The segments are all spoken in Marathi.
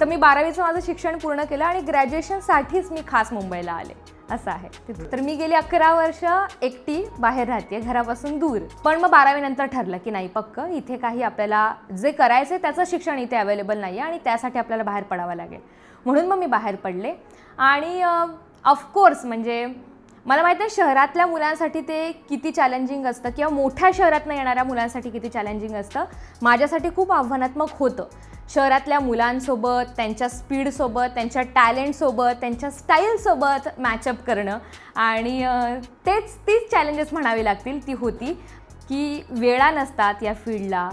तर मी बारावीचं माझं शिक्षण पूर्ण केलं आणि ग्रॅज्युएशनसाठीच मी खास मुंबईला आले. असं आहे. तिथे. तर मी गेली अकरा वर्ष एकटी बाहेर राहते घरापासून दूर. पण मग बारावी नंतर ठरलं की नाही पक्क इथे काही आपल्याला जे करायचं त्याचं शिक्षण इथे अवेलेबल नाही आहे आणि त्यासाठी आपल्याला बाहेर पडावं लागेल. म्हणून मग मी बाहेर पडले. आणि ऑफकोर्स म्हणजे मला माहिती आहे शहरातल्या मुलांसाठी ते किती चॅलेंजिंग असतं किंवा मोठ्या शहरातनं येणाऱ्या मुलांसाठी किती चॅलेंजिंग असतं माझ्यासाठी खूप आव्हानात्मक होतं. शहरातल्या मुलांसोबत त्यांच्या स्पीडसोबत त्यांच्या टॅलेंटसोबत त्यांच्या स्टाईलसोबत मॅचअप करणं. आणि तेच तीच चॅलेंजेस म्हणावी लागतील ती होती की वेळा नसतात या फील्डला.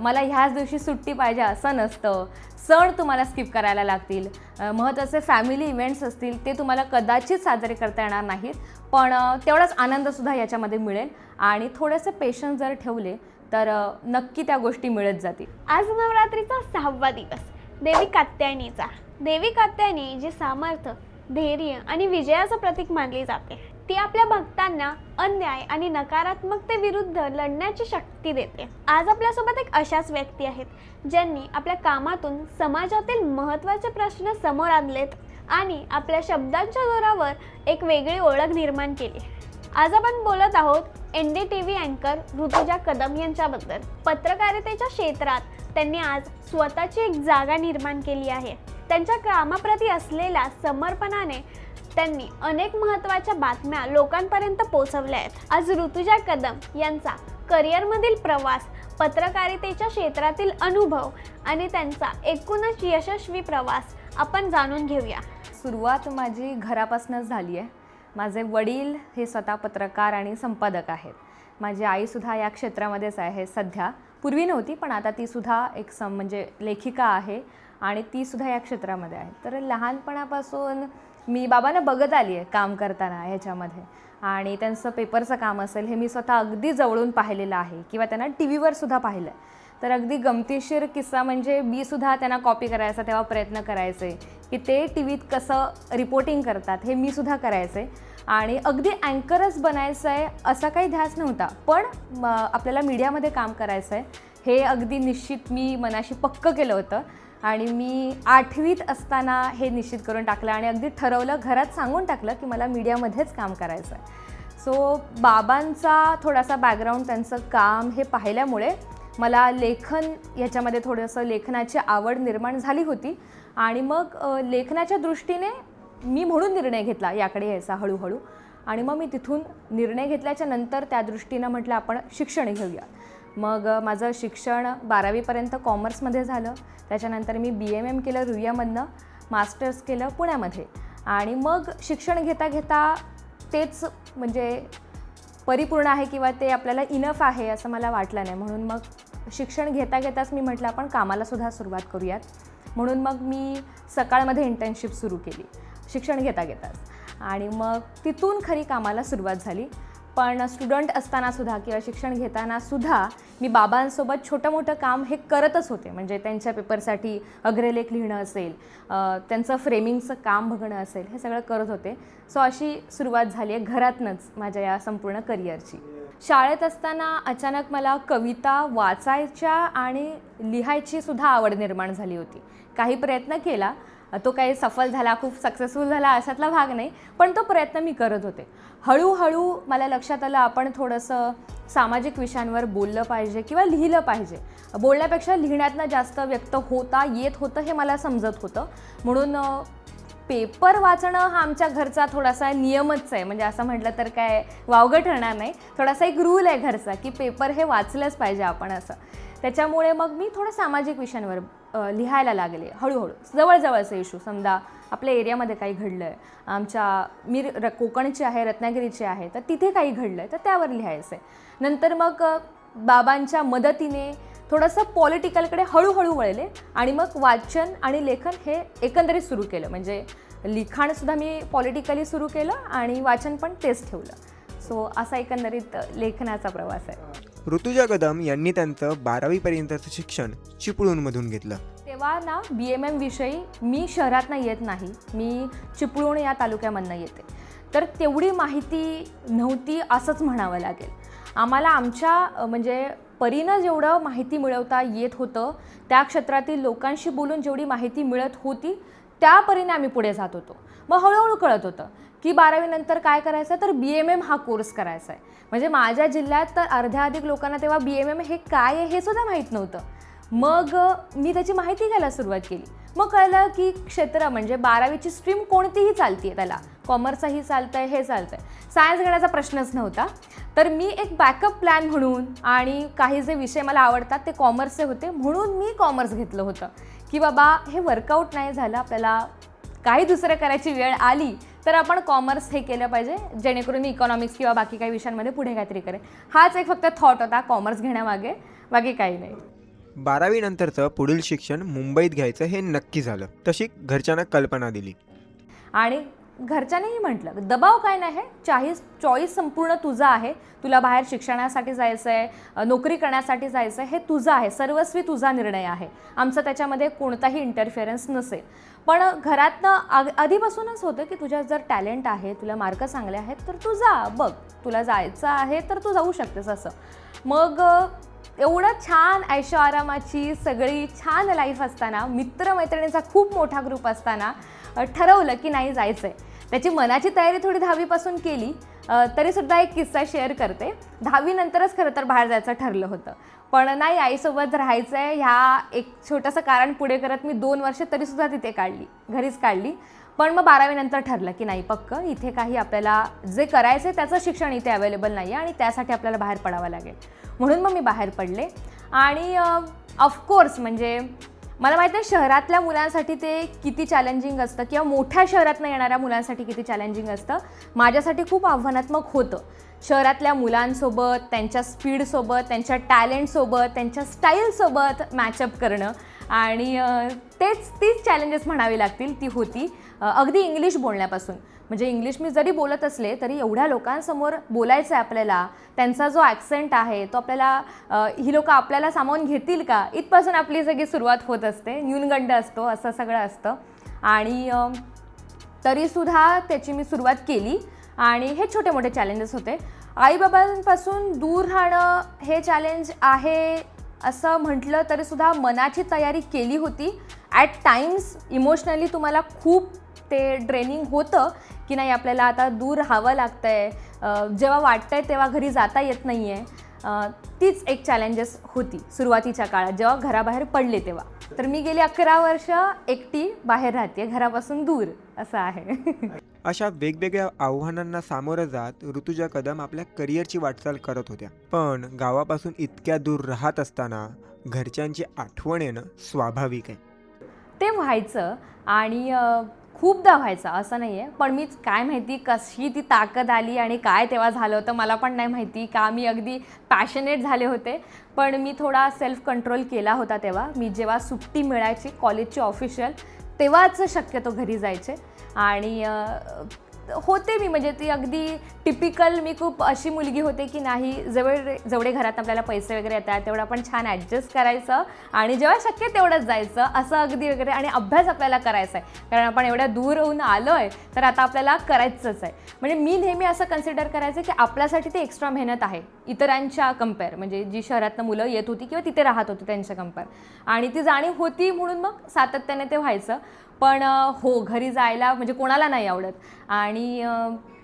मला ह्याच दिवशी सुट्टी पाहिजे असं नसतं. सण तुम्हाला स्किप करायला लागतील. महत्त्वाचे फॅमिली इव्हेंट्स असतील ते तुम्हाला कदाचित साजरे करता येणार नाहीत. पण तेवढाच आनंदसुद्धा याच्यामध्ये मिळेल. आणि थोडेसे पेशन्स जर ठेवले तर नक्की त्या गोष्टी मिळत जातील. आज नवरात्रीचा सहावा दिवस. देवी कात्यायनीचा. देवी कात्यायनी जी सामर्थ्य धैर्य आणि विजयाचं प्रतीक मानली जाते ती आपल्या भक्तांना अन्याय आणि नकारात्मकतेविरुद्ध लढण्याची शक्ती देते. आज आपल्यासोबत एक अशाच व्यक्ती आहेत ज्यांनी आपल्या कामातून समाजातील महत्त्वाचे प्रश्न समोर आणलेत आणि आपल्या शब्दांच्या जोरावर एक वेगळी ओळख निर्माण केली. आज आपण बोलत आहोत एन डी टी व्ही अँकर ऋतुजा कदम यांच्याबद्दल. पत्रकारितेच्या क्षेत्रात त्यांनी आज स्वतःची एक जागा निर्माण केली आहे. त्यांच्या कामाप्रती असलेल्या समर्पणाने त्यांनी अनेक महत्त्वाच्या बातम्या लोकांपर्यंत पोहोचवल्या आहेत. आज ऋतुजा कदम यांचा करिअरमधील प्रवास पत्रकारितेच्या क्षेत्रातील अनुभव आणि त्यांचा एकूणच यशस्वी प्रवास आपण जाणून घेऊया. सुरुवात माझी घरापासूनच झाली आहे. माझे वडील हे स्वतः पत्रकार आणि संपादक आहेत. माझी आईसुद्धा या क्षेत्रामध्येच आहे सध्या. पूर्वी नव्हती पण आता तीसुद्धा एक सम म्हणजे लेखिका आहे आणि तीसुद्धा या क्षेत्रामध्ये आहे. तर लहानपणापासून मी बाबांना बघत आली आहे काम करताना ह्याच्यामध्ये. आणि त्यांचं पेपरचं काम असेल हे मी स्वतः अगदी जवळून पाहिलेलं आहे किंवा त्यांना टी व्हीवर सुद्धा पाहिलं आहे तर अगदी गमतीशीर किस्सा म्हणजे मी सुद्धा त्यांना कॉपी करायचा तेव्हा प्रयत्न करायचे की ते टी व्हीत कसं रिपोर्टिंग करतात हे मी सुद्धा करायचे. आणि अगदी अँकरच बनायचं आहे असा काही ध्यास नव्हता. पण म, आपल्याला मीडियामध्ये काम करायचं आहे हे अगदी निश्चित मी मनाशी पक्क केलं होतं. आणि मी आठवीत असताना हे निश्चित करून टाकलं आणि अगदी ठरवलं घरात सांगून टाकलं की मला मीडियामध्येच काम करायचं आहे सो बाबांचा थोडासा बॅकग्राऊंड त्यांचं काम हे पाहिल्यामुळे मला लेखन याच्यामध्ये थोडंसं लेखनाची आवड निर्माण झाली होती. आणि मग लेखनाच्या दृष्टीने मी म्हणून निर्णय घेतला याकडे यायचा हळूहळू. आणि मग मी तिथून निर्णय घेतल्याच्या नंतर त्या दृष्टीनं म्हटलं आपण शिक्षण घेऊया मग माझं शिक्षण बारावीपर्यंत कॉमर्समध्ये झालं. त्याच्यानंतर मी बी एम एम केलं रुईयामधनं मास्टर्स केलं पुण्यामध्ये. आणि मग शिक्षण घेता घेता तेच म्हणजे परिपूर्ण आहे किंवा ते आपल्याला इनफ आहे असं मला वाटलं नाही. म्हणून मग शिक्षण घेता घेताच मी म्हटलं आपण कामालासुद्धा सुरुवात करूयात. म्हणून मग मी सकाळमध्ये इंटर्नशिप सुरू केली शिक्षण घेता घेताच. आणि मग तिथून खरी कामाला सुरुवात झाली. पण स्टुडंट असतानासुद्धा किंवा शिक्षण घेतानासुद्धा मी बाबांसोबत छोटं मोठं काम हे करतच होते. म्हणजे त्यांच्या पेपरसाठी अग्रलेख लिहिणं असेल त्यांचं फ्रेमिंगचं काम बघणं असेल हे सगळं करत होते. सो अशी सुरुवात झाली आहे घरातनंच माझ्या या संपूर्ण करिअरची. शाळेत असताना अचानक मला कविता वाचायच्या आणि लिहायची सुद्धा आवड निर्माण झाली होती. काही प्रयत्न केला तो काही सफल झाला खूप सक्सेसफुल झाला अशातला भाग नाही. पण तो प्रयत्न मी करत होते. हळूहळू मला लक्षात आलं आपण थोडंसं सामाजिक विषयांवर बोललं पाहिजे किंवा लिहिलं पाहिजे. बोलण्यापेक्षा लिहिण्यातनं जास्त व्यक्त होता येत होतं हे मला समजत होतं. म्हणून पेपर वाचणं हा आमच्या घरचा थोडासा नियमच आहे. म्हणजे असं म्हटलं तर काय वावगं ठरणार नाही. थोडासा एक रूल आहे घरचा की पेपर हे वाचलंच पाहिजे आपण असं. त्याच्यामुळे मग मी थोडं सामाजिक विषयांवर लिहायला लागले. हळूहळू. जवळजवळचे इशू समजा आपल्या एरियामध्ये काही घडलं आहे आमच्या मी र कोकणची आहे रत्नागिरीची आहे तर तिथे काही घडलं आहे तर त्यावर लिहायचं आहे नंतर मग बाबांच्या मदतीने थोडंसं पॉलिटिकलकडे हळूहळू वळले आणि मग वाचन आणि लेखन हे एकंदरीत सुरू केलं. म्हणजे लिखाणसुद्धा मी पॉलिटिकली सुरू केलं आणि वाचन पण तेच ठेवलं. सो असा एकंदरीत लेखनाचा प्रवास आहे. ऋतुजा कदम यांनी त्यांचं बारावीपर्यंतचं शिक्षण चिपळूणमधून घेतलं. तेव्हा ना बी एम एम विषयी मी शहरातनं येत नाही. मी चिपळूण या तालुक्यामधनं येते. तर तेवढी माहिती नव्हती असंच म्हणावं लागेल. आम्हाला आमच्या म्हणजे परीनं जेवढं माहिती मिळवता येत होतं त्या क्षेत्रातील लोकांशी बोलून जेवढी माहिती मिळत होती त्या परीने आम्ही पुढे जात होतो. मग हळूहळू कळत होतं. की बारावीनंतर काय करायचं? तर बी एम एम हा कोर्स करायचा आहे. म्हणजे माझ्या जिल्ह्यात तर अर्ध्या अधिक लोकांना तेव्हा बी एम एम हे काय आहे हे सुद्धा माहीत नव्हतं. मग मी त्याची माहिती घ्यायला सुरुवात केली. मग कळलं की क्षेत्र म्हणजे बारावीची स्ट्रीम कोणतीही चालते त्याला. कॉमर्सही चालतं आहे हे चालतं आहे सायन्स घेण्याचा प्रश्नच नव्हता. तर मी एक बॅकअप प्लॅन म्हणून आणि काही जे विषय मला आवडतात ते कॉमर्सचे होते. म्हणून मी कॉमर्स घेतलं होतं. की बाबा हे वर्कआउट नाही झालं आपल्याला काही दुसरं करायची वेळ आली तर आपण कॉमर्स हे केलं पाहिजे जेणेकरून मी इकॉनॉमिक्स किंवा बाकी काही विषयांमध्ये पुढे काहीतरी करेन हाच एक फक्त थॉट होता कॉमर्स घेण्यामागे. बाकी काही नाही. बारावीनंतरचं पुढील शिक्षण मुंबईत घ्यायचं हे नक्की झालं. तशी घरच्यांना कल्पना दिली. आणि घरच्यांनीही म्हटलं दबाव काय नाही आहे? चाळीस चॉईस संपूर्ण तुझा आहे. तुला बाहेर शिक्षणासाठी जायचं आहे नोकरी करण्यासाठी जायचं आहे हे तुझं आहे. सर्वस्वी तुझा निर्णय आहे. आमचा त्याच्यामध्ये कोणताही इंटरफिअरन्स नसेल. पण घरातनं आग आधीपासूनच होतं की तुझ्या जर टॅलेंट आहे तुला मार्क चांगले आहेत तर तू जा बघ. तुला जायचं आहे तर तू जाऊ शकतेस असं. मग एवढं छान ऐशो आरामाची सगळी छान लाईफ असताना मित्रमैत्रिणीचा खूप मोठा ग्रुप असताना ठरवलं की नाही जायचं आहे त्याची मनाची तयारी थोडी दहावीपासून केली तरीसुद्धा एक किस्सा शेअर करते. दहावीनंतरच खरं तर बाहेर जायचं ठरलं होतं. पण नाही आईसोबत राहायचं आहे ह्या एक छोटंसं कारण पुढे करत मी दोन वर्ष तरीसुद्धा तिथे काढली घरीच काढली. पण मग बारावीनंतर ठरलं की नाही पक्क इथे काही आपल्याला जे करायचं आहे त्याचं शिक्षण इथे अवेलेबल नाही आहे आणि त्यासाठी आपल्याला बाहेर पडावं लागेल. म्हणून मग मी बाहेर पडले. आणि ऑफकोर्स म्हणजे मला माहिती आहे शहरातल्या मुलांसाठी ते किती चॅलेंजिंग असतं किंवा मोठ्या शहरातनं येणाऱ्या मुलांसाठी किती चॅलेंजिंग असतं माझ्यासाठी खूप आव्हानात्मक होतं. शहरातल्या मुलांसोबत त्यांच्या स्पीडसोबत त्यांच्या टॅलेंटसोबत त्यांच्या स्टाईलसोबत मॅचअप करणं. आणि तेच तीच चॅलेंजेस म्हणावी लागतील ती होती. अगदी इंग्लिश बोलण्यापासून. म्हणजे इंग्लिश मी जरी बोलत असले तरी एवढ्या लोकांसमोर बोलायचं आहे आपल्याला. त्यांचा जो ॲक्सेंट आहे तो आपल्याला ही लोकं आपल्याला सामावून घेतील का? इथपासून आपली सगळी सुरुवात होत असते. न्यूनगंड असतो असं सगळं असतं. आणि तरीसुद्धा त्याची मी सुरुवात केली. आणि हे छोटे मोठे चॅलेंजेस होते. आईबाबांपासून दूर राहणं हे चॅलेंज आहे असं म्हटलं तरीसुद्धा मनाची तयारी केली होती. ॲट टाइम्स इमोशनली तुम्हाला खूप ते ड्रेनिंग होतं. की नाही आपल्याला आता दूर राहावं लागतं आहे जेव्हा वाटतंय तेव्हा घरी जाता येत नाही आहे तीच एक चॅलेंजेस होती सुरुवातीच्या काळात जेव्हा घराबाहेर पडले तेव्हा. तर मी गेली अकरा वर्ष एकटी बाहेर राहते घरापासून दूर असं आहे. अशा वेगवेगळ्या आव्हानांना सामोरं जात ऋतुजा कदम आपल्या करिअरची वाटचाल करत होत्या. पण गावापासून इतक्या दूर राहत असताना घरच्यांची आठवण येणं स्वाभाविक आहे. ते व्हायचं आणि खूपदा व्हायचा असं नाही आहे पण मी काय माहिती कशी ती ताकद आली आणि काय तेव्हा झालं होतं मला पण नाही माहिती. का मी अगदी पॅशनेट झाले होते. पण मी थोडा सेल्फ कंट्रोल केला होता तेव्हा. मी जेव्हा सुट्टी मिळायची कॉलेजची ऑफिशियल तेव्हाच शक्यतो घरी जायचे. आणि होते मी म्हणजे ती अगदी टिपिकल मी खूप अशी मुलगी होते की नाही जवळ जेवढे घरात आपल्याला पैसे वगैरे येतात तेवढं आपण छान ॲडजस्ट करायचं आणि जेव्हा शक्य तेवढंच जायचं असं अगदी वगैरे आणि अभ्यास आपल्याला करायचा आहे. कारण आपण एवढ्या दूर होऊन आलो आहे तर आता आपल्याला करायचंच आहे. म्हणजे मी नेहमी असं कन्सिडर करायचं की आपल्यासाठी ते एक्स्ट्रा मेहनत आहे इतरांच्या कंपेअर म्हणजे जी शहरातनं मुलं येत होती किंवा तिथे राहत होती त्यांच्या कंपेअर आणि ती जाणीव होती म्हणून मग सातत्याने ते व्हायचं. पण हो घरी जायला म्हणजे कोणाला नाही आवडत. आणि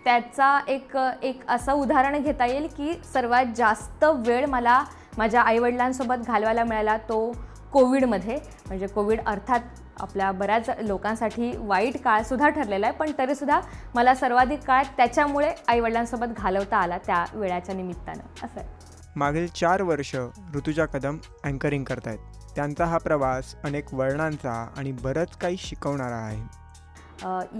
त्याचा एक एक असं उदाहरण घेता येईल की सर्वात जास्त वेळ मला माझ्या आईवडिलांसोबत घालवायला मिळाला तो कोविडमध्ये. म्हणजे कोविड अर्थात आपल्या बऱ्याच लोकांसाठी वाईट काळसुद्धा ठरलेला आहे पण तरीसुद्धा मला सर्वाधिक काळ त्याच्यामुळे आईवडिलांसोबत घालवता आला त्या वेळाच्या निमित्तानं. असं आहे. मागील चार वर्ष ऋतुजा कदम अँकरिंग करतायत. त्यांचा हा प्रवास अनेक वळणांचा आणि बरंच काही शिकवणारा आहे.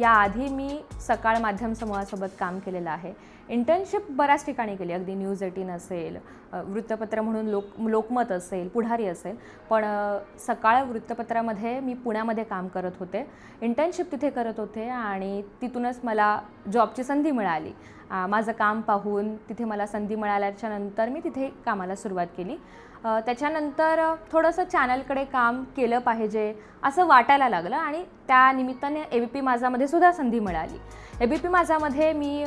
याआधी मी सकाळ माध्यम समूहासोबत काम केलेलं आहे. इंटर्नशिप बऱ्याच ठिकाणी केली. अगदी न्यूज एटीन असेल वृत्तपत्र म्हणून लोक लोकमत असेल पुढारी असेल. पण सकाळ वृत्तपत्रामध्ये मी पुण्यामध्ये काम करत होते. इंटर्नशिप तिथे करत होते आणि तिथूनच मला जॉबची संधी मिळाली. माझं काम पाहून तिथे मला संधी मिळाल्याच्या नंतर मी तिथे कामाला सुरुवात केली. त्याच्यानंतर थोडंसं चॅनलकडे काम केलं पाहिजे असं वाटायला लागलं आणि त्या निमित्ताने ए बी पी माझामध्ये सुद्धा संधी मिळाली. ए बी पी माझामध्ये मी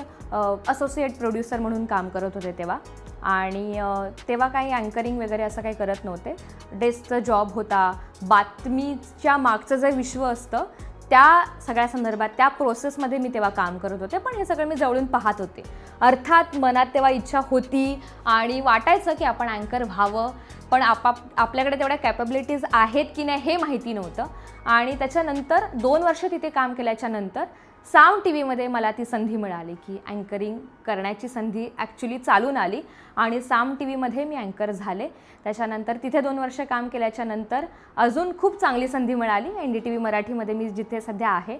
असोसिएट प्रोड्युसर म्हणून काम करत होते तेव्हा. आणि तेव्हा काही अँकरिंग वगैरे असं काही करत नव्हते. डेस्कचा जॉब होता. बातमीच्या मागचं जे विश्व असतं त्या सगळ्या संदर्भात त्या प्रोसेसमध्ये मी तेव्हा काम करत होते पण हे सगळं मी जवळून पाहत होते. अर्थात मनात तेव्हा इच्छा होती आणि वाटायचं की आपण अँकर व्हावं पण आपाप आपल्याकडे तेवढ्या कॅपॅबिलिटीज आहेत की नाही हे माहिती नव्हतं. आणि त्याच्यानंतर दोन वर्ष तिथे काम केल्याच्यानंतर साऊंड टी व्हीमध्ये मला ती संधी मिळाली की अँकरिंग करण्याची संधी ॲक्च्युली चालून आली आणि साऊंड टी व्हीमध्ये मी अँकर झाले. त्याच्यानंतर तिथे दोन वर्ष काम केल्याच्यानंतर अजून खूप चांगली संधी मिळाली. एन डी टी व्ही मराठीमध्ये मी जिथे सध्या आहे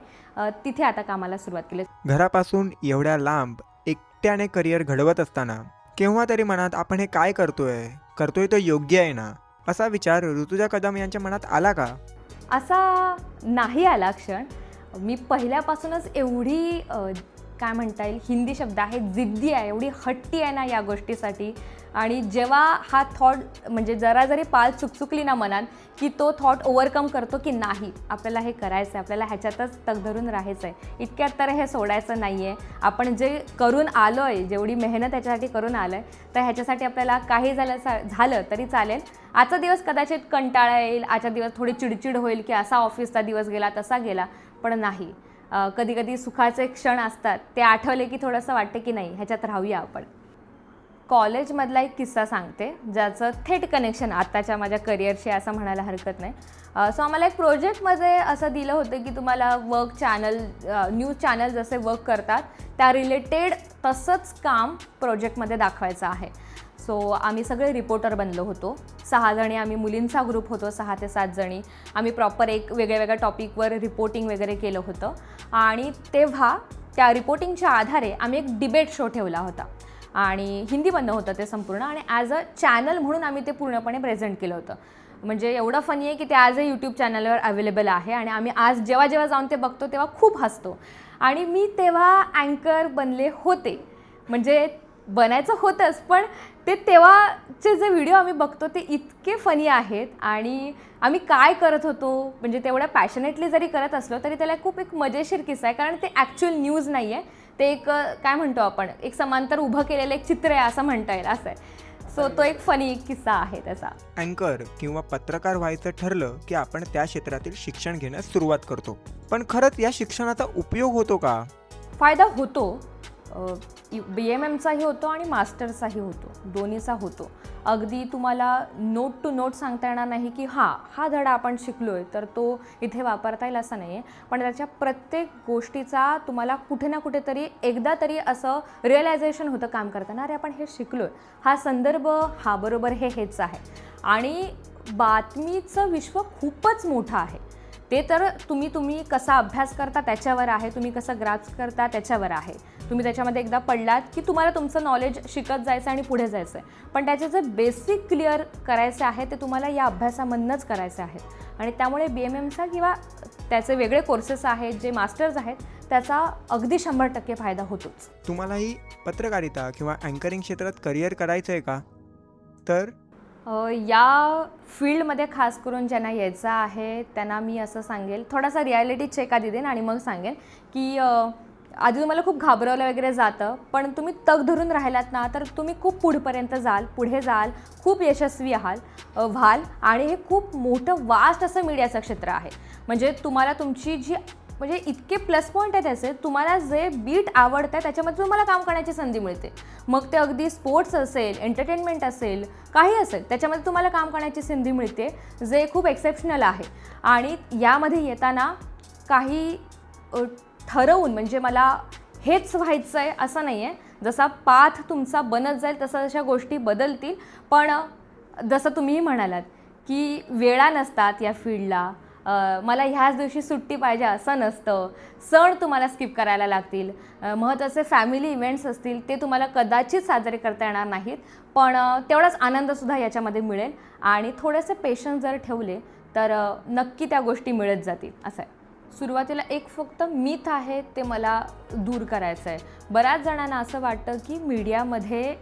तिथे आता कामाला सुरुवात केली. घरापासून एवढ्या लांब एकट्याने करिअर घडवत असताना केव्हा तरी मनात आपण हे काय करतोय? करतोय तो योग्य आहे ना? असा विचार ऋतुजा कदम यांच्या मनात आला का? असा नाही आला क्षण. मी पहिल्यापासूनच एवढी काय म्हणता येईल हिंदी शब्द आहे जिद्दी आहे एवढी हट्टी आहे ना या गोष्टीसाठी. आणि जेव्हा हा थॉट म्हणजे जरा जरी पाल चुकचुकली ना मनात की तो थॉट ओव्हरकम करतो की नाही आपल्याला हे करायचं आहे आपल्याला ह्याच्यातच तग धरून राहायचं आहे इतक्यात तर हे सोडायचं नाही आहे आपण जे करून आलो आहे जेवढी मेहनत ह्याच्यासाठी करून आलं आहे तर ह्याच्यासाठी आपल्याला काही झालं सा- झालं तरी चालेल. आजचा दिवस कदाचित कंटाळा येईल आजचा दिवस थोडी चिडचिड होईल की असा ऑफिसचा दिवस गेला तसा गेला. पण नाही. कधी कधी सुखाचे क्षण असतात ते आठवले की थोडंसं वाटते की नाही ह्याच्यात राहूया आपण. कॉलेजमधला एक किस्सा सांगते ज्याचं थेट कनेक्शन आत्ताच्या माझ्या करिअरशी असं म्हणायला हरकत नाही. सो आम्हाला एक प्रोजेक्टमध्ये असं दिलं होतं की तुम्हाला वर्क चॅनल न्यूज चॅनल जसे वर्क करतात त्या रिलेटेड तसंच काम प्रोजेक्टमध्ये दाखवायचं आहे. सो आम्ही सगळे रिपोर्टर बनलो होतो. सहा जणी आम्ही मुलींचा ग्रुप होतो सहा ते सात जणी. आम्ही प्रॉपर एक वेगळ्या वेगळ्या टॉपिकवर रिपोर्टिंग वगैरे केलं होतं. आणि तेव्हा त्या रिपोर्टिंगच्या आधारे आम्ही एक डिबेट शो ठेवला होता. आणि हिंदीमधनं होतं ते संपूर्ण आणि ॲज अ चॅनल म्हणून आम्ही ते पूर्णपणे प्रेझेंट केलं होतं. म्हणजे एवढं फनी आहे की ते आज यूट्यूब चॅनलवर अवेलेबल आहे आणि आम्ही आज जेव्हा जेव्हा जाऊन ते बघतो तेव्हा खूप हसतो. आणि मी तेव्हा अँकर बनले होते. म्हणजे बनायचं होतंच पण ते तेव्हाचे जे व्हिडिओ आम्ही बघतो ते इतके फनी आहेत आणि आम्ही काय करत होतो म्हणजे तेवढ्या पॅशनेटली जरी करत असलो तरी त्याला खूप एक मजेशीर किस्सा आहे कारण ते ॲक्च्युअल न्यूज नाही आहे ते एक काय म्हणतो आपण एक समांतर उभं केलेलं एक चित्र आहे असं म्हणता येईल असं आहे. सो तो एक फनी किस्सा आहे त्याचा. अँकर किंवा पत्रकार व्हायचं ठरलं की आपण त्या क्षेत्रातील शिक्षण घेण्यास सुरुवात करतो. पण खरंच या शिक्षणाचा उपयोग होतो का? फायदा होतो. बी एम एमचाही होतो आणि मास्टर्सचाही होतो. दोन्हीचा होतो. अगदी तुम्हाला नोट टू नोट सांगता येणार नाही की हां हा धडा आपण शिकलो आहे तर तो इथे वापरता येईल असं नाही आहे पण त्याच्या प्रत्येक गोष्टीचा तुम्हाला कुठे ना कुठेतरी एकदा तरी असं रिअलायझेशन होतं काम करताना अरे आपण हे शिकलो आहे हा संदर्भ हा बरोबर हे हेच आहे. आणि बातमीचं विश्व खूपच मोठं आहे. ते तर तुम्ही तुम्ही कसा अभ्यास करता त्याच्यावर आहे तुम्ही कसं ग्रास्प करता त्याच्यावर आहे. तुम्ही त्याच्यामध्ये एकदा पडलात की तुम्हाला तुमचं नॉलेज शिकत जायचं आणि पुढे जायचं आहे पण त्याचे जे बेसिक क्लिअर करायचे आहे ते तुम्हाला या अभ्यासामधनंच करायचे आहेत आणि त्यामुळे बी एम एमचा किंवा त्याचे वेगळे कोर्सेस आहेत जे मास्टर्स आहेत त्याचा अगदी शंभर टक्के फायदा होतोच. तुम्हालाही पत्रकारिता किंवा अँकरिंग क्षेत्रात करिअर करायचं आहे का? तर या फील्डमध्ये खास करून ज्यांना यायचं आहे त्यांना मी असं सांगेल. थोडासा रियालिटी चेक आधी देईन आणि मग सांगेन की आधी तुम्हाला खूप घाबरवलं वगैरे जातं पण तुम्ही तग धरून राहिलात ना तर तुम्ही खूप पुढपर्यंत जाल पुढे जाल खूप यशस्वी आहाल व्हाल. आणि हे खूप मोठं वास्ट असं मीडियाचं क्षेत्र आहे. म्हणजे तुम्हाला तुमची जी म्हणजे इतके प्लस पॉईंट आहे त्याचे तुम्हाला जे बीट आवडतं आहे त्याच्यामध्ये तुम्हाला काम करण्याची संधी मिळते. मग ते अगदी स्पोर्ट्स असेल एंटरटेनमेंट असेल काही असेल त्याच्यामध्ये तुम्हाला काम करण्याची संधी मिळते जे खूप एक्सेप्शनल आहे. आणि यामध्ये येताना काही ठरवून म्हणजे मला हेच व्हायचं आहे असं नाही आहे जसा पाथ तुमचा बनत जाईल तसं तशा गोष्टी बदलतील. पण जसं तुम्हीही म्हणालात की वेळा नसतात या फील्डला मला ह्याच दिवशी सुट्टी पाहिजे असं नसतं. सण तुम्हाला स्किप करायला लागतील. महत्त्वाचे फॅमिली इव्हेंट्स असतील ते तुम्हाला कदाचित साजरे करता येणार नाहीत. पण तेवढाच आनंदसुद्धा याच्यामध्ये मिळेल. आणि थोडेसे पेशन्स जर ठेवले तर नक्की त्या गोष्टी मिळत जातील. असं आहे. सुरुवातीला एक फक्त मिथ आहे ते मला दूर करायचं आहे. बऱ्याच जणांना असं वाटतं की मीडियामध्ये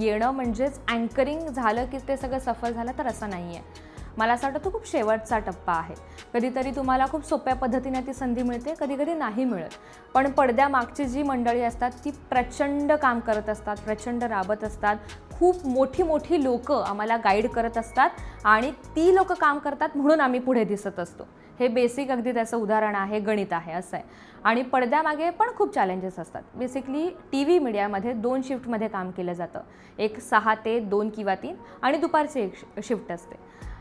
येणं म्हणजेच अँकरिंग झालं की ते सगळं सफल झालं तर असं नाही आहे मला असं वाटतं तो खूप शेवटचा टप्पा आहे. कधीतरी तुम्हाला खूप सोप्या पद्धतीने ती संधी मिळते कधी कधी नाही मिळत. पण पडद्यामागची जी मंडळी असतात ती प्रचंड काम करत असतात प्रचंड राबत असतात. खूप मोठी मोठी लोकं आम्हाला गाईड करत असतात आणि ती लोकं काम करतात म्हणून आम्ही पुढे दिसत असतो. हे बेसिक अगदी त्याचं उदाहरण आहे गणित आहे असं आहे. आणि पडद्यामागे पण खूप चॅलेंजेस असतात. बेसिकली टी व्ही मीडियामध्ये दोन शिफ्टमध्ये काम केलं जातं. एक सहा ते दोन किंवा तीन आणि दुपारची एक शिफ्ट असते.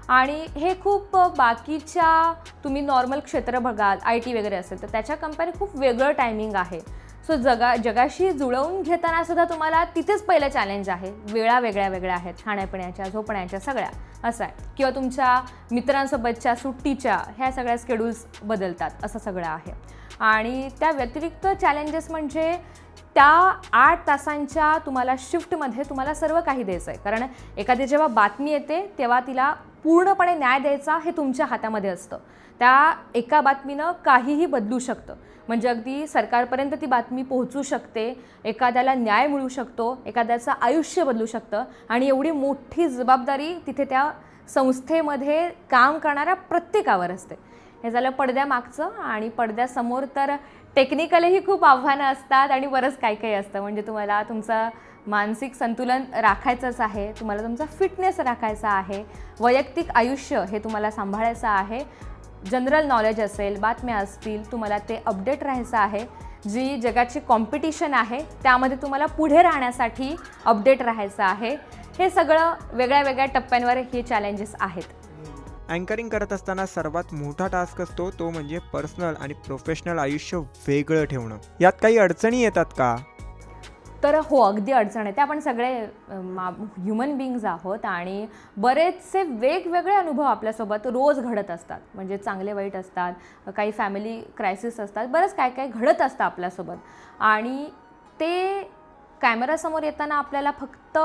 आणि हे खूप बाकीच्या तुम्ही नॉर्मल क्षेत्र बघाल आय टी वगैरे असेल तर त्याच्या कंपनी खूप वेगळं टायमिंग आहे. सो जगा जगाशी जुळवून घेताना सुद्धा तुम्हाला तिथेच पहिलं चॅलेंज आहे. वेळा वेगळ्या वेगळ्या आहेत खाण्यापिण्याच्या झोपण्याच्या सगळ्या. असं आहे. किंवा तुमच्या मित्रांसोबतच्या सुट्टीच्या ह्या सगळ्या स्केड्यूल्स बदलतात असं सगळं आहे. आणि त्या व्यतिरिक्त चॅलेंजेस म्हणजे त्या आठ तासांच्या तुम्हाला शिफ्टमध्ये तुम्हाला सर्व काही द्यायचं आहे कारण एखादी जेव्हा बातमी येते तेव्हा तिला पूर्णपणे न्याय द्यायचा हे तुमच्या हातामध्ये असतं. त्या एका बातमीनं काहीही बदलू शकतं. म्हणजे अगदी सरकारपर्यंत ती बातमी पोहोचू शकते एखाद्याला न्याय मिळू शकतो एखाद्याचं आयुष्य बदलू शकतं आणि एवढी मोठी जबाबदारी तिथे त्या संस्थेमध्ये काम करणाऱ्या प्रत्येकावर असते. हे झालं पडद्यामागचं आणि पडद्यासमोर तर टेक्निकलही खूप आव्हानं असतात आणि बरंच काही काही असतं. म्हणजे तुम्हाला तुमचं मानसिक संतुलन राखायचंच आहे तुम्हाला तुमचा फिटनेस राखायचा आहे वैयक्तिक आयुष्य हे तुम्हाला सांभाळायचं आहे जनरल नॉलेज असेल बातम्या असतील तुम्हाला ते अपडेट राहायचं आहे जी जगाची कॉम्पिटिशन आहे त्यामध्ये तुम्हाला पुढे राहण्यासाठी अपडेट राहायचं आहे. हे सगळं वेगळ्या वेगळ्या टप्प्यांवर हे चॅलेंजेस आहेत. अँकरिंग करत असताना सर्वात मोठा टास्क असतो तो म्हणजे पर्सनल आणि प्रोफेशनल आयुष्य वेगळं ठेवणं. यात काही अडचणी येतात का? तर हो अगदी अडचण येते आपण सगळे ह्युमन बिंग्ज आहोत आणि बरेचसे वेगवेगळे अनुभव आपल्यासोबत रोज घडत असतात. म्हणजे चांगले वाईट असतात काही फॅमिली क्रायसिस असतात बरंच काय काय घडत असतं आपल्यासोबत. आणि ते कॅमेरासमोर येताना आपल्याला फक्त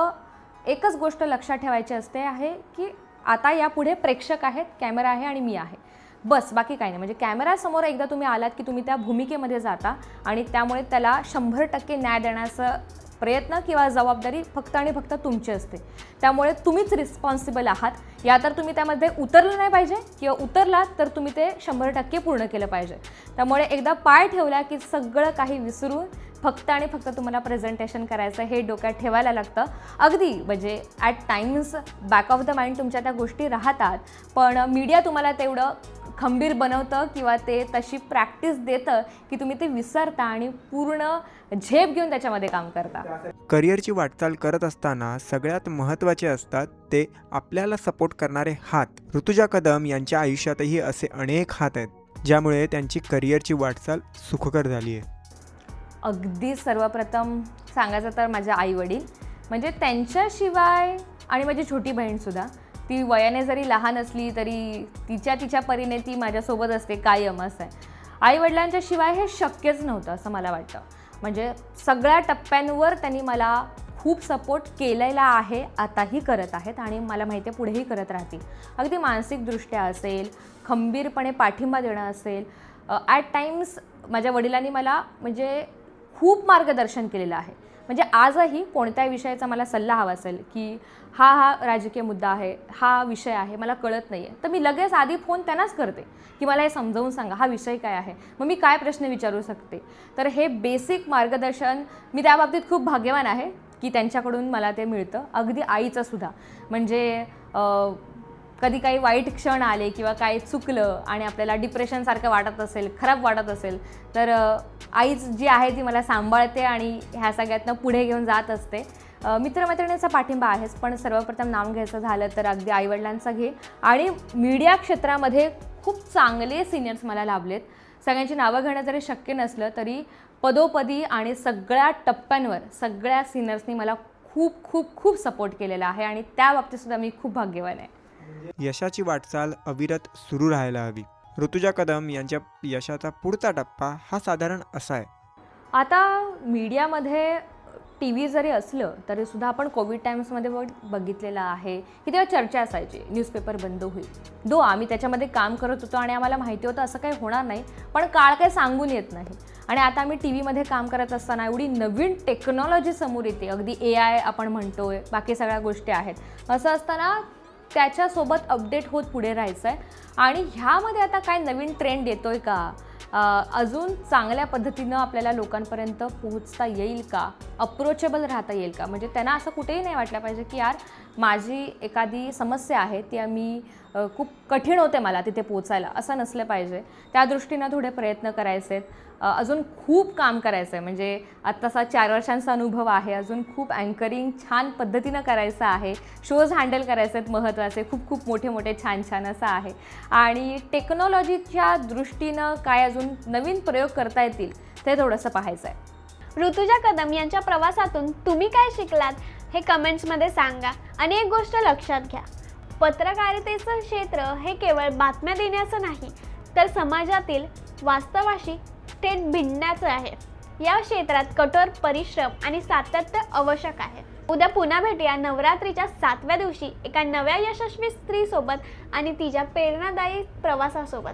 एकच गोष्ट लक्षात ठेवायची असते आहे की आता यापुढे प्रेक्षक आहेत कॅमेरा आहे आणि मी आहे. बस बाकी काही नाही. म्हणजे कॅमेरासमोर एकदा तुम्ही आलात की तुम्ही त्या भूमिकेमध्ये जाता आणि त्यामुळे त्याला शंभर टक्के न्याय देण्याचा प्रयत्न किंवा जबाबदारी फक्त आणि फक्त तुमची असते. त्यामुळे तुम्हीच रिस्पॉन्सिबल आहात. या तर तुम्ही त्यामध्ये उतरलं नाही पाहिजे किंवा उतरलात तर तुम्ही ते शंभर टक्के पूर्ण केलं पाहिजे. त्यामुळे एकदा पाय ठेवला की सगळं काही विसरून फक्त आणि फक्त तुम्हाला प्रेझेंटेशन करायचं हे डोक्यात ठेवायला लागतं. अगदी म्हणजे at times back of the mind तुमच्या त्या गोष्टी राहतात पण मीडिया तुम्हाला तेवढं खंबीर बनवतं किंवा ते तशी प्रॅक्टिस देतं की तुम्ही ते विसरता आणि पूर्ण झेप घेऊन त्याच्यामध्ये काम करता. करिअरची वाटचाल करत असताना सगळ्यात महत्त्वाचे असतात ते आपल्याला सपोर्ट करणारे हात. ऋतुजा कदम यांच्या आयुष्यातही असे अनेक हात आहेत ज्यामुळे त्यांची करिअरची वाटचाल सुखकर झाली आहे अगदी सर्वप्रथम सांगायचं तर माझे आई वडील म्हणजे त्यांच्याशिवाय आणि माझी छोटी बहीणसुद्धा ती वयाने जरी लहान असली तरी तिच्या तिच्या परीने ती माझ्यासोबत असते कायम असं आहे. आईवडिलांच्या शिवाय हे शक्यच नव्हतं असं मला वाटतं. म्हणजे सगळ्या टप्प्यांवर त्यांनी मला खूप सपोर्ट केलेला आहे आताही करत आहेत आणि मला माहिती आहे पुढेही करत राहतील. अगदी मानसिकदृष्ट्या असेल खंबीरपणे पाठिंबा देणं असेल ॲट टाइम्स माझ्या वडिलांनी मला म्हणजे खूप मार्गदर्शन केलेलं आहे. म्हणजे आजही कोणत्या विषयाचा मला सल्ला हवा असेल की हा हा राजकीय मुद्दा आहे हा विषय आहे मला कळत नाही आहे तर मी लगेच आधी फोन त्यांनाच करते की मला हे समजावून सांगा हा विषय काय आहे? मग मी काय प्रश्न विचारू शकते? तर हे बेसिक मार्गदर्शन मी त्या बाबतीत खूप भाग्यवान आहे की त्यांच्याकडून मला ते मिळतं. अगदी आईचंसुद्धा म्हणजे कधी काही वाईट क्षण आले किंवा काही चुकलं आणि आपल्याला डिप्रेशनसारखं वाटत असेल खराब वाटत असेल तर आईच जी आहे ती मला सांभाळते आणि ह्या सगळ्यातनं पुढे घेऊन जात असते. मित्रमैत्रिणींचा पाठिंबा आहेच पण सर्वप्रथम नाम घ्यायचं झालं तर अगदी आईवडिलांचा घे. आणि मीडिया क्षेत्रामध्ये खूप चांगले सिनियर्स मला लाभलेत. सगळ्यांची नावं घेणं जरी शक्य नसलं तरी पदोपदी आणि सगळ्या टप्प्यांवर सगळ्या सिनियर्सनी मला खूप खूप खूप सपोर्ट केलेला आहे आणि त्या बाबतीतसुद्धा मी खूप भाग्यवान आहे. यशाची वाटचाल अविरत सुरू राहायला हवी. ऋतुजा कदम यांच्या यशाचा पुढचा टप्पा हा साधारण असा आहे. आता मीडियामध्ये टी व्ही जरी असलं तरी सुद्धा आपण कोविड टाईम्समध्ये बघ बघितलेलं आहे. की तेव्हा चर्चा असायची न्यूजपेपर बंद होईल. दो आम्ही त्याच्यामध्ये काम करत होतो आणि आम्हाला माहिती होतं असं काही होणार नाही पण काळ काही सांगून येत नाही. आणि आता आम्ही टी व्हीमध्ये काम करत असताना एवढी नवीन टेक्नॉलॉजी समोर येते. अगदी ए आय आपण म्हणतोय बाकी सगळ्या गोष्टी आहेत. असं असताना त्याच्यासोबत अपडेट होत पुढे राहायचं आहे आणि ह्यामध्ये आता काय नवीन ट्रेंड येतो आहे का अजून चांगल्या पद्धतीनं आपल्याला लोकांपर्यंत पोहोचता येईल का? अप्रोचेबल राहता येईल का? म्हणजे त्यांना असं कुठेही नाही वाटलं पाहिजे की यार माझी एखादी समस्या आहे ती मी खूप कठीण होते मला तिथे पोचायला असं नसलं पाहिजे. त्या दृष्टीनं थोडे प्रयत्न करायचे. आहेत अजून खूप काम करायचं आहे म्हणजे आत्ताचा चार वर्षांचा अनुभव आहे अजून खूप अँकरिंग छान पद्धतीनं करायचं आहे. शोज हँडल करायचे आहेत महत्त्वाचे खूप खूप मोठे मोठे छान छान असं आहे. आणि टेक्नॉलॉजीच्या दृष्टीनं काय अजून नवीन प्रयोग करता येतील ते थोडंसं पाहायचं आहे ऋतुजा कदम यांच्या प्रवासातून तुम्ही काय शिकलात हे कमेंट्समध्ये सांगा आणि एक गोष्ट लक्षात घ्या. पत्रकारितेचं क्षेत्र हे केवळ बातम्या देण्याचं नाही तर समाजातील वास्तवाशी थेट भिडण्याचं आहे. या क्षेत्रात कठोर परिश्रम आणि सातत्य आवश्यक आहे. उद्या पुन्हा भेटूया नवरात्रीच्या सातव्या दिवशी एका नव्या यशस्वी स्त्रीसोबत आणि तिच्या प्रेरणादायी प्रवासासोबत.